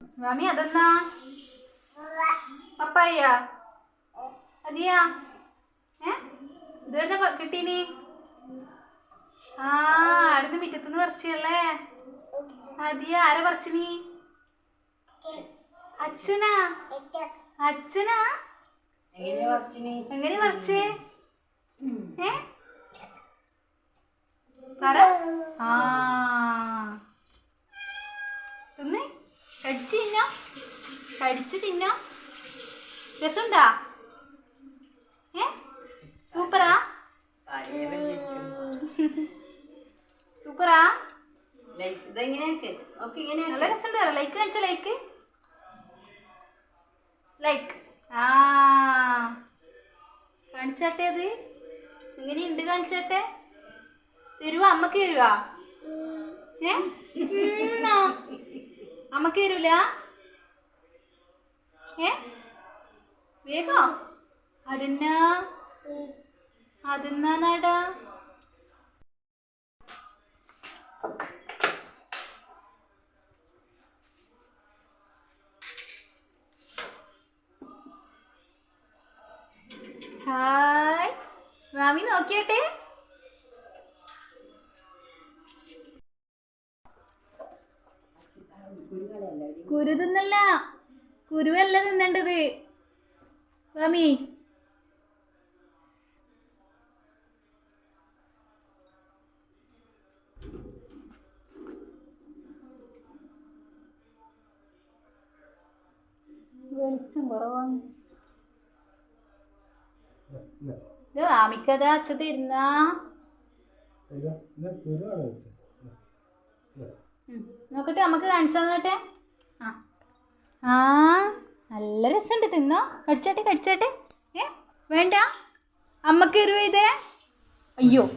മാമി അതെന്നാ? പപ്പായ? അതിയാ ഏ? ഇതെവിടുന്ന കിട്ടീനി? ആ അടുന്ന് മുറ്റത്തുനിന്ന് പറിച്ചല്ലേ അതിയാ ആരെ പറിച്ചിനി അച്ഛനാ? അച്ഛനാ? എങ്ങനെ പറിച്ചേ? ഏ? പറ. ആ. കടിച്ച് തിന്നോ കടിച്ച് തിന്നോ രസമുണ്ടാ? ഏ? സൂപ്പറാ? സൂപ്പറാ? ഇങ്ങനെ നല്ല രസമുണ്ട് ലൈക്ക് കാണിച്ച ലൈക്ക്. ലൈക്ക്. ആ. കാണിച്ചാട്ടെ അത്? എങ്ങനെയുണ്ട് കാണിച്ചാട്ടെ? തരുവാ? അമ്മയ്ക്ക് തരുവാ? ഏ? അമ്മയ്ക്ക് തരൂല ഏ? വേഗോ? അരുന്ന. അതെന്നാ നട. ഹായ്. മാമി നോക്കിയട്ടെ? കുരു തിന്നല്ല കുരുവല്ല തിന്നേണ്ടത്. മാമി. വെളിച്ചം കുറവാണ്. ഇത് മാമിക്കത് അച്ഛ തരുന്നാ. ഉം. നോക്കട്ടെ നമുക്ക് കാണിച്ചു തന്നോട്ടെ. ആ. നല്ല രസമുണ്ട്. തിന്നോ? കടിച്ചാട്ടെ കടിച്ചാട്ടെ. ഏ വേണ്ട. അമ്മയ്ക്ക് എരുവ് ചെയ്തേ അയ്യോ.